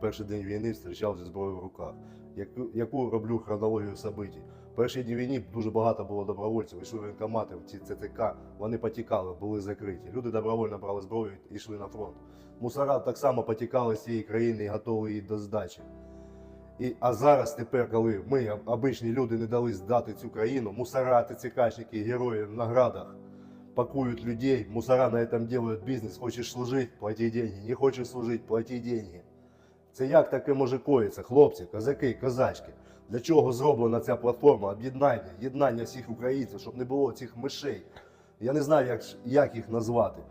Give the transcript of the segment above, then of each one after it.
перший день війни зустрічав зі зброєю в руках. Яку, яку роблю хронологію событий. Перші дні війни дуже багато було добровольців, йшли воєнкомати, ці ЦТК, вони потікали, були закриті. Люди добровольно брали зброю і йшли на фронт. Мусора так само потікали з цієї країни і готові її до здачі. І, а зараз, тепер, коли ми, об- обичні люди, не дали здати цю країну, мусора, ТЦКшники, герої в наградах пакуют людей, мусора на этом делают бизнес. Хочеш служити, плати деньги. Не хочеш служити, плати деньги. Це як таке може коїться, хлопці, козаки, козачки? Для чого зроблена ця платформа об'єднання, єднання всіх українців, щоб не було цих мишей? Я не знаю, як, як їх назвати.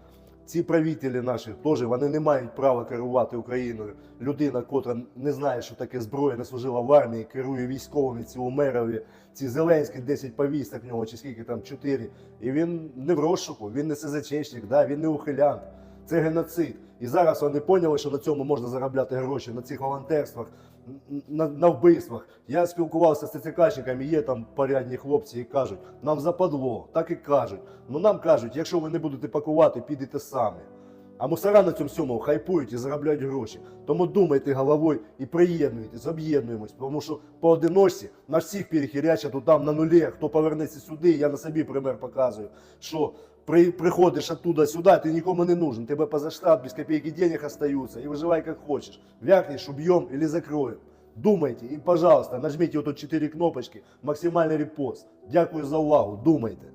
Ці правителі наші теж вони не мають права керувати Україною. Людина, котра не знає, що таке зброя, не служила в армії, керує військовими, ці умерові, ці Зеленські 10 повісток в нього, чи скільки там 4. І він не в розшуку, він не СЗЧшник, да, він не ухилянт. Це геноцид. І зараз вони поняли, що на цьому можна заробляти гроші, на цих волонтерствах, на, на вбивствах. Я спілкувався з ТЦКшниками, є там порядні хлопці і кажуть, нам западло, так і кажуть. Ну нам кажуть, якщо ви не будете пакувати, підете самі. А мусора на цьому всьому хайпують і заробляють гроші. Тому думайте головою і приєднуйтесь, об'єднуємось, тому що поодиночці нас всіх перехірячать тут там на нулі. Хто повернеться сюди, я на собі пример показую, що при, приходиш оттуда сюди, ти нікому не нужен, тебе поза штат, без копейки денег остаются, и выживай как хочешь. Вякнешь, убьем или закроем. Думайте и, пожалуйста, нажмите вот тут 4 кнопочки, максимальный репост. Дякую за увагу, думайте.